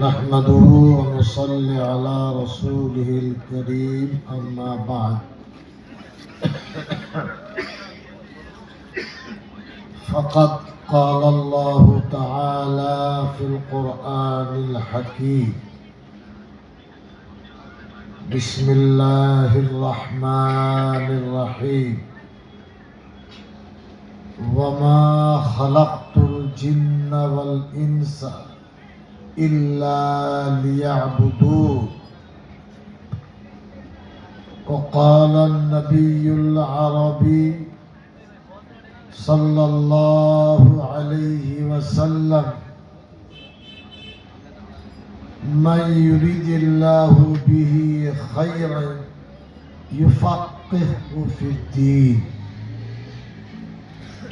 نحمده ونصلي على رسوله الكريم أما بعد فقد قال الله تعالى في القرآن الحكيم بسم الله الرحمن الرحيم وما خلقت الجن والإنس إلا ليعبدون وقال النبي العربي صلى الله عليه وسلم من يريد الله به خيرا يفقهه في الدين.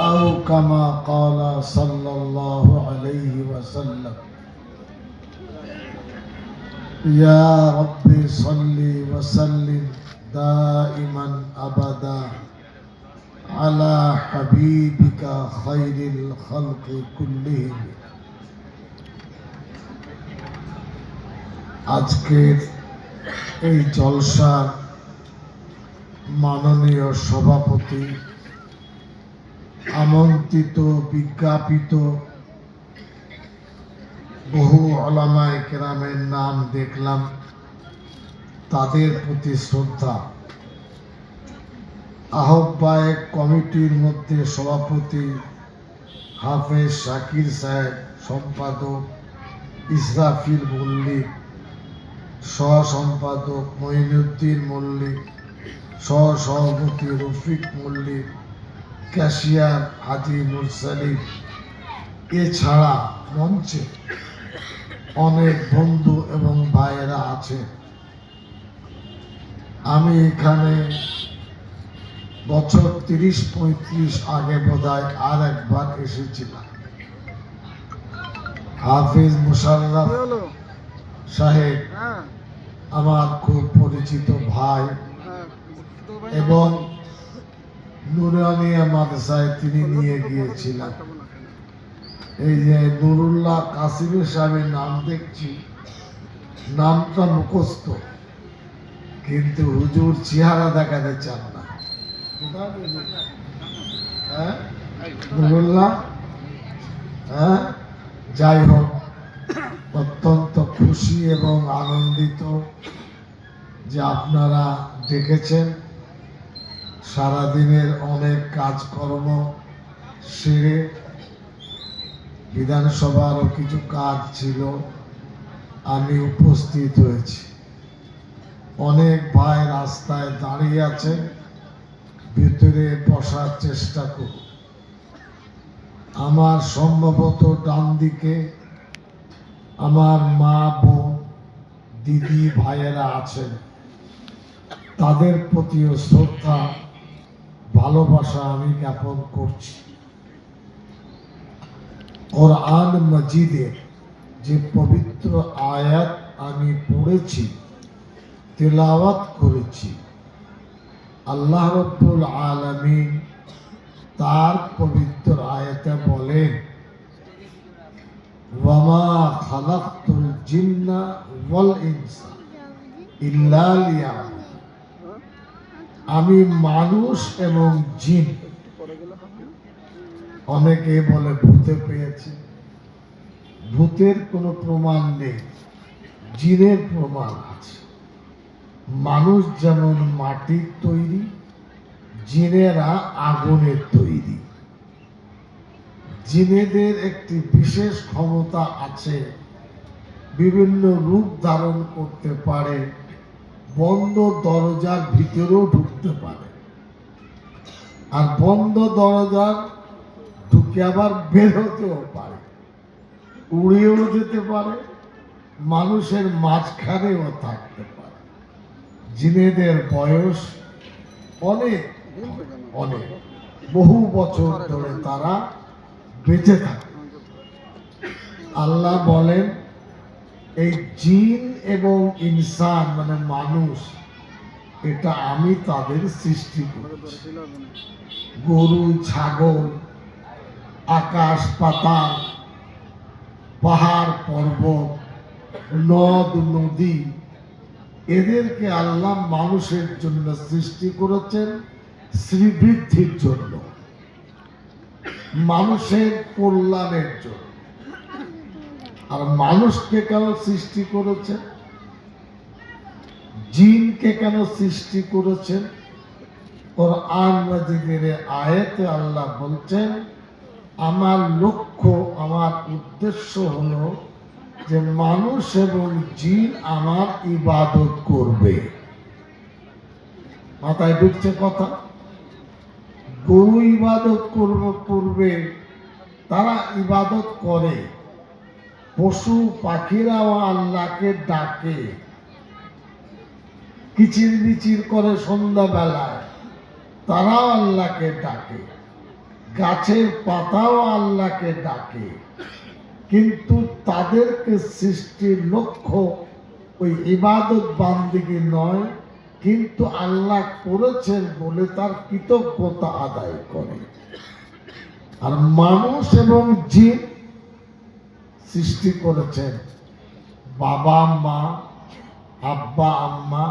أو كما قال صلى الله عليه وسلم يا رب صل وسلم دائما أبدا على حبيبك خير الخلق كلهم আজকের এই জলসার মাননীয় সভাপতি আমন্ত্রিত বিজ্ঞাপিত বহু অলামায় কেরামের নাম দেখলাম। তাদের প্রতি শ্রদ্ধা। আহ্বায়ক কমিটির মধ্যে সভাপতি হাফেজ শাকির সাহেব, সম্পাদক ইসরাফিল মল্লিক সহ সম্পাদক মঈনুদ্দিন মল্লিক সহ সভাপতি রফিক মল্লিক, ক্যাশিয়ার হাজি মুরসালিম। এছাড়া মঞ্চে অনেক বন্ধু এবং ভাইয়েরা আছে। আমি এখানে বছর তিরিশ পঁয়ত্রিশ আগে বোধহয় আর একবার এসেছিলাম। হাফিজ মুশাররফ সাহেব, আমার খুব পরিচিত ভাই এবং নুরানিয়া মাদ্রাসায় তিনি নিয়ে গিয়েছিলেন। এই যে নুরুল্লাহ কাসিমের সাহেবের নাম দেখছি, নামটা মুখস্থ। কিন্তু হুজুর চেহারা দেখাতে চান না হ্যাঁ? নুরুল্লাহ? হ্যাঁ? যাই হোক, অত্যন্ত খুশি এবং আনন্দিত যে আপনারা দেখেছেন, সারাদিনের অনেক কাজকর্ম সেরে বিধানসভারও কিছু কাজ ছিল, আমি উপস্থিত হয়েছি। অনেক ভাই রাস্তায় দাঁড়িয়ে আছে ভিতরে বসার চেষ্টা করুন। আমার সম্ভবত ডান দিকে আমার মা, বোন, দিদি, ভাইয়েরা আছেন। তাদের প্রতিও শ্রদ্ধা, ভালোবাসা আমি জ্ঞাপন করছি। কোরআন মজিদের যে পবিত্র আয়াত আমি পড়েছি, তেলাওয়াত করেছি, আল্লাহ রব্বুল আলামিন তার পবিত্র আয়াতে বলেন, ওয়ামা খালাকতুল জিন্না ওয়াল ইনসা আমি মানুষ এবং জিন অনেকে বলে ভূতে পেয়েছে। ভূতের কোনো প্রমাণ নেই, জিনের প্রমাণ আছে। মানুষ যেমন মাটির তৈরি, জিনেরা আগুনের তৈরি। জিনেদের একটি বিশেষ ক্ষমতা আছে, বিভিন্ন রূপ ধারণ করতে পারে, বন্ধ দরজার ভিতরেও ঢুকতে পারে। আর বন্ধ দরজার ঢুকে আবার বের হতেও পারে, উড়েও যেতে পারে, মানুষের মাঝখানেও থাকতে পারে। জিনেদের বয়স অনেক অনেক। বহু বছর ধরে তারা বেঁচে থাকে। আল্লাহ বলেন, এই জিন এবং ইনসান মানে মানুষ, এটা আমি তাদের সৃষ্টি করেছি। গরু, ছাগল আকাশ পাতাল পাহাড় পর্বত, নদ, নদী, এদেরকে আল্লাহ মানুষের জন্য সৃষ্টি করেছেন, শ্রীবৃদ্ধির জন্য, মানুষের কল্যাণের জন্য। আর মানুষকে কেন সৃষ্টি করেছেন? জিনকে কেন সৃষ্টি করেছেন? কোরআন মাজিদের আয়াতে আল্লাহ বলছেন আমার লক্ষ্য, আমার উদ্দেশ্য হলো যে মানুষ এবং জিন আমার ইবাদত করবে। মাথায় ঢুকছে কথা? গরু ইবাদত করবে করবে। তারা ইবাদত করে। পশু পাখিরাও আল্লাহকে ডাকে। কিচির মিচির করে সন্ধ্যাবেলায়, তারাও আল্লাহকে ডাকে। গাছের পাতাও আল্লাহকে ডাকে। কিন্তু তাদেরকে সৃষ্টির লক্ষ্য ওই ইবাদত বান্দিগি নয়, কিন্তু আল্লাহ করেছেন বলে তার কৃতজ্ঞতা আদায় করে। আর মানুষ এবং জীব সৃষ্টি করেছেন। বাবা, মা, আব্বা, আম্মা,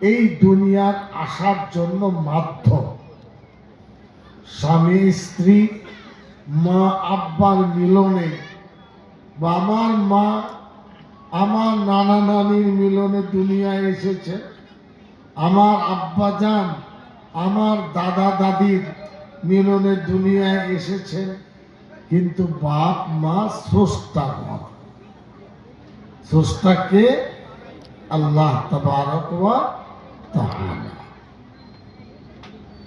এই দুনিয়ার আসার জন্য মাধ্যম। স্বামী, স্ত্রী, মা, আব্বার মিলনে বা আমার মা, আমার নানা নানির মিলনে দুনিয়ায় এসেছে। আমার আব্বা যান আমার দাদা দাদির মিলনে দুনিয়ায় এসেছে। কিন্তু বাপ, মা, স্রষ্টা নন স্রষ্টাকে আল্লাহ তাবারক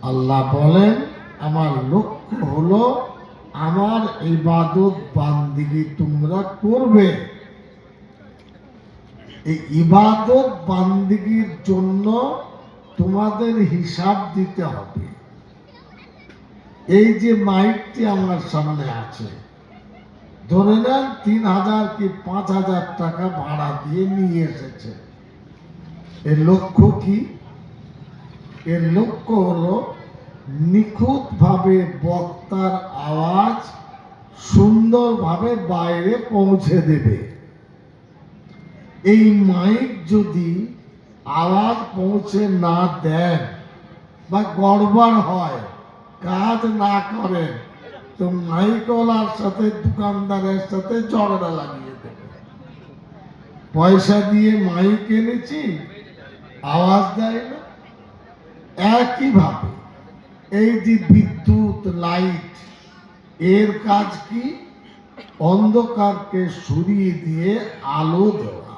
আল্লাহ বলেন আমার লক্ষ্য হলো আমার ইবাদত বান্দিগি তোমরা করবে। এই ইবাদত বান্দিগির জন্য তোমাদের হিসাব দিতে হবে। এই যে মাইকটি আমার সামনে আছে, ধরে নেন তিন হাজার কি পাঁচ হাজার টাকা ভাড়া দিয়ে নিয়ে এসেছে। এর লক্ষ্য কি? এর লক্ষ্য হলো নিখুঁতভাবে বক্তার আওয়াজ সুন্দরভাবে বাইরে পৌঁছে দেবে। এই মাইক যদি আওয়াজ পৌঁছে না দেন বা গড়বড় হয়, কাজ না করেন, তো মাইকওয়ালার সাথে, দোকানদারের সাথে ঝগড়া লাগিয়ে দেবে। পয়সা দিয়ে মাইক এনেছি, আওয়াজ দেয় না। একইভাবে এই যে বিদ্যুৎ লাইট। এর কাজ কি? অন্ধকারকে সরিয়ে দিয়ে আলো দেওয়া।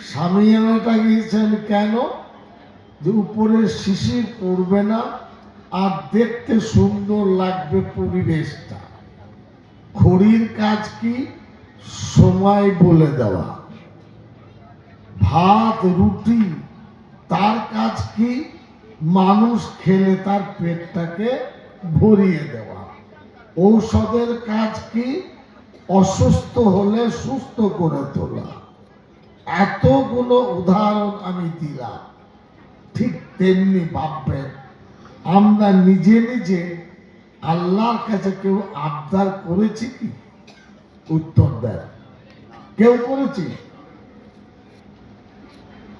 স্বামীয়ানাটা গিয়েছেন কেন? যে উপরে শিশির পড়বে না আর দেখতে সুন্দর লাগবে পরিবেশটা। খড়ির কাজ কি? সময় বলে দেওয়া। ভাত, রুটি, তার কাজ কি? মানুষ খেলে তার পেটটাকে ভরিয়ে দেওয়া। ঔষধের কাজ কি? অসুস্থ হলে সুস্থ করে তোলা। এতগুলো উদাহরণ আমি দিলাম। ঠিক তেমনি ভাববেন, আমরা নিজে নিজে আল্লাহর কাছে কেউ আবদার করেছি কি? উত্তর দেয় কেউ করেছি?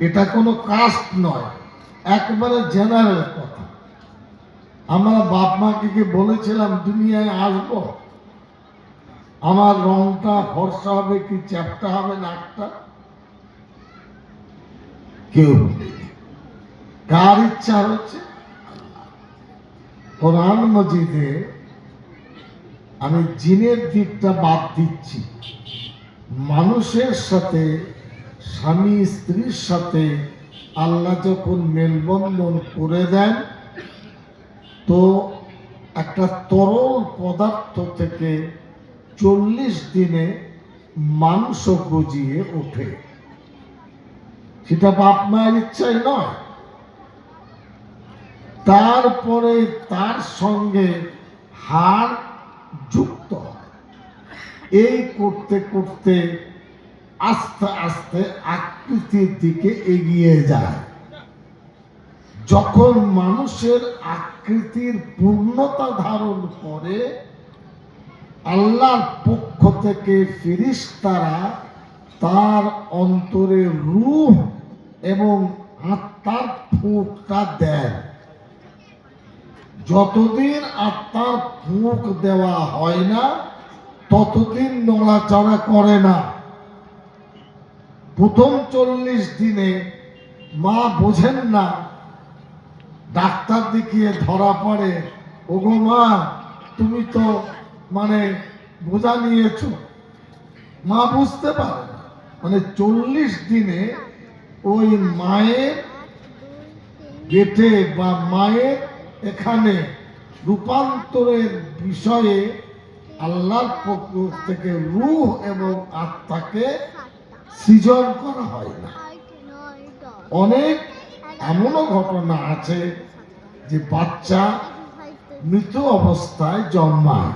এটা কোনো কাস্ট নয়। একবারে জেনারেল কথা। আমরা বাপ মাকে কি বলেছিলাম, দুনিয়ায় আসব? আমার রংটা, ফর্সা হবে কি, চ্যাপটা হবে নাকটা? কেউ কার ইচ্ছা হচ্ছে? কোরআন মজিদে আমি জিনের দিকটা বাদ দিচ্ছি। মানুষের সাথে, স্বামী, স্ত্রীর সাথে আল্লাহ যখন মেলবন্ধন করে দেন, তো একটা তরল পদার্থ থেকে চল্লিশ দিনে মাংস গজিয়ে ওঠে। সেটা বাপ মায়ের ইচ্ছাই নয়। তারপরে তার সঙ্গে হাড় যুক্ত এই করতে করতে আস্তে আস্তে আকৃতির দিকে এগিয়ে যায়। যখন মানুষের আকৃতির পূর্ণতা ধারণ করে, আল্লাহর পক্ষ থেকে ফিরিস্তারা তার অন্তরে রূহ এবং আত্মার ফুঁকটা দেন। যতদিন আত্মার ফুঁক দেওয়া হয় না, ততদিন নড়াচড়া করে না। প্রথম চল্লিশ দিনে মা বোঝেন না, ডাক্তার দেখিয়ে ধরা পড়ে, ওগো মা, তুমি তো মানে বোঝা নিয়েছ। মা বুঝতে পারে মানে চল্লিশ দিনে ওই মায়ের পেটে বা মায়ের এখানে রূপান্তরের বিষয়ে আল্লাহর পক্ষ থেকে রুহ এবং আত্মাকে সৃজন করা হয় না। অনেক এমনও ঘটনা আছে যে বাচ্চা মৃত অবস্থায় জন্মায়।